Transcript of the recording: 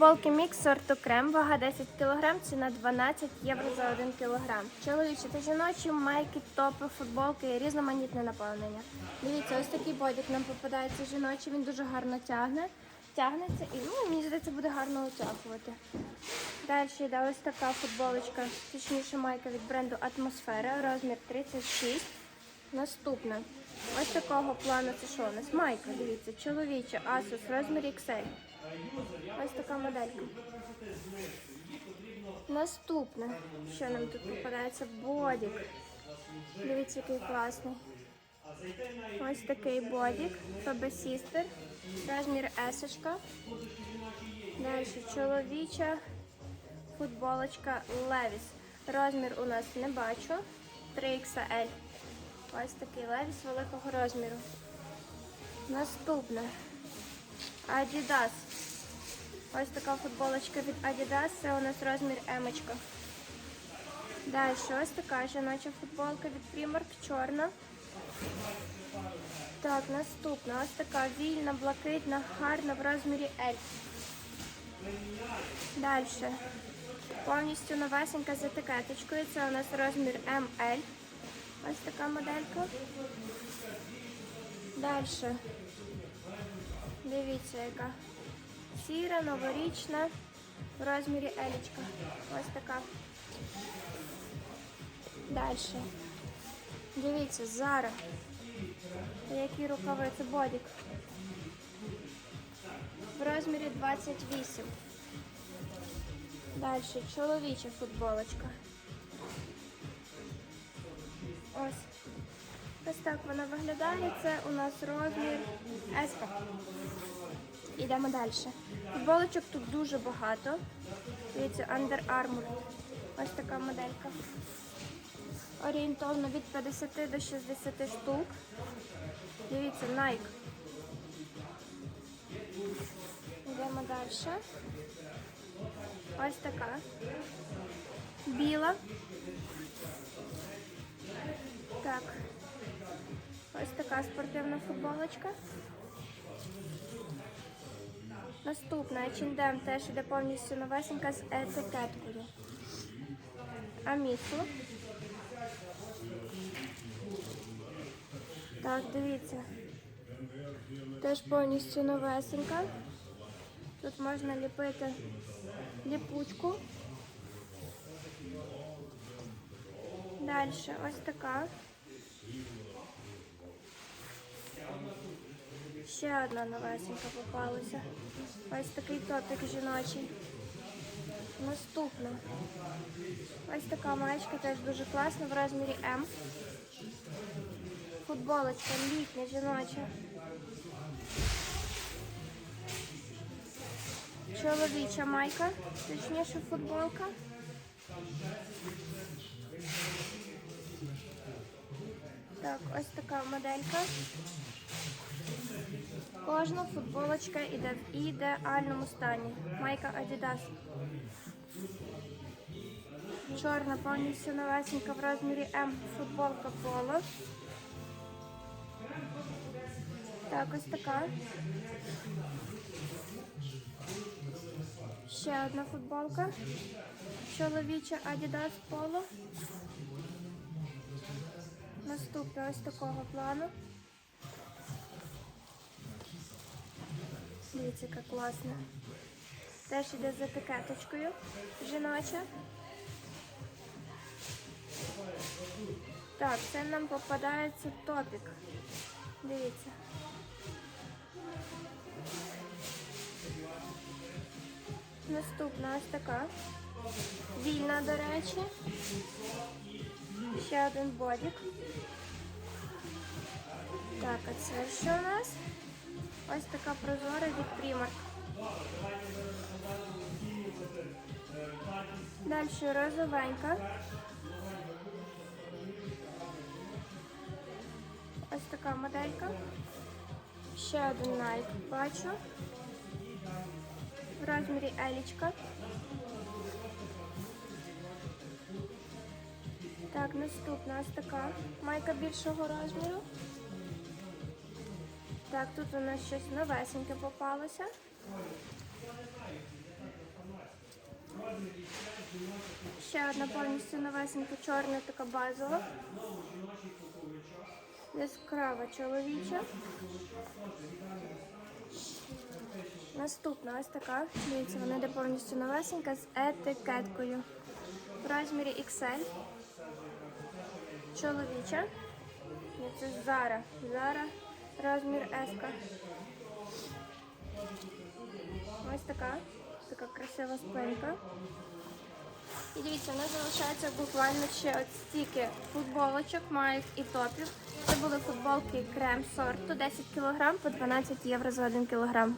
Футболки мікс сорту крем, вага 10 кг, ціна 12 євро за 1 кг. Чоловічі та жіночі майки, топи, футболки різноманітне наповнення. Дивіться, ось такий бодік нам попадається жіночий, він дуже гарно тягне. Тягнеться і ну, мені здається, буде гарно утягувати. Далі йде ось така футболочка, точніше майка від бренду Атмосфера, розмір 36. Наступна. Ось такого плану це що у нас? Майка, дивіться, чоловіча, Asus, розмір XL. Ось така моделька. Наступне, що нам тут попадається? Бодік. Дивіться, який класний. Ось такий бодік. Sister. Розмір есочка. Далі чоловіча футболочка Levis. Розмір у нас не бачу. 3XL. Ось такий Levis великого розміру. Наступне. Adidas. Ось така футболочка від Adidas. Це у нас розмір емочка. Далі ось така жіноча футболка від Primark, чорна. Так, наступна. Ось така вільна, блакитна, гарна в розмірі L. Далі. Повністю новесенька з етикеточкою. Це у нас розмір ML. Ось така моделька. Далі. Дивіться, яка сіра, новорічна, в розмірі елічка. Ось така. Далі. Дивіться, зараз. Які рукави, це бодік. В розмірі 28. Далі чоловіча футболочка. Ось. Ось так вона виглядає. Це у нас розмір S. Ідемо далі. Футболочок тут дуже багато. Дивіться, Under Armour. Ось така моделька. Орієнтовно від 50 до 60 штук. Дивіться, Nike. Йдемо далі. Ось така. Біла. Так. Ось така спортивна футболочка. Наступна H&M теж іде повністю новесенька з етикеткою. Амісу. Так, дивіться. Теж повністю новесенька. Тут можна ліпити ліпучку. Далі ось така. Ще одна новесенька попалася. Ось такий топик жіночий. Наступна. Ось така маєчка теж дуже класна в розмірі М. Футболочка літня жіноча. Чоловіча майка, точніше футболка. Так, ось така моделька. Кожна футболочка йде в ідеальному стані. Майка Adidas. Чорна повністю новесенька в розмірі М. Футболка Polo. Так, ось така. Ще одна футболка. Чоловіча Adidas Polo. Наступна ось такого плану. Дивіться, яка класна. Теж іде з етикеточкою. Жіноча. Так, це нам попадається топік. Дивіться. Наступна ось така. Вільна, до речі. Ще один бодік. Так, а це що у нас? Ось така прозора від Primark. Далі розовенька. Ось така моделька. Ще один Nike бачу. В розмірі елічка. Так, наступна ось така майка більшого розміру. Так, тут у нас щось новесеньке попалося. ще одна повністю новесенька, чорна, така базова. Яскрава чоловіча. Наступна ось така. Дивіться, вона йде повністю новесенька з етикеткою. В розмірі XL. Чоловіча. Це Зара. Зара. Розмір S. Ось така. Така красива спинка. І дивіться, у нас залишається буквально ще от стільки футболочок, мають і топів. Це були футболки крем сорту 10 кг по 12 євро за 1 кг.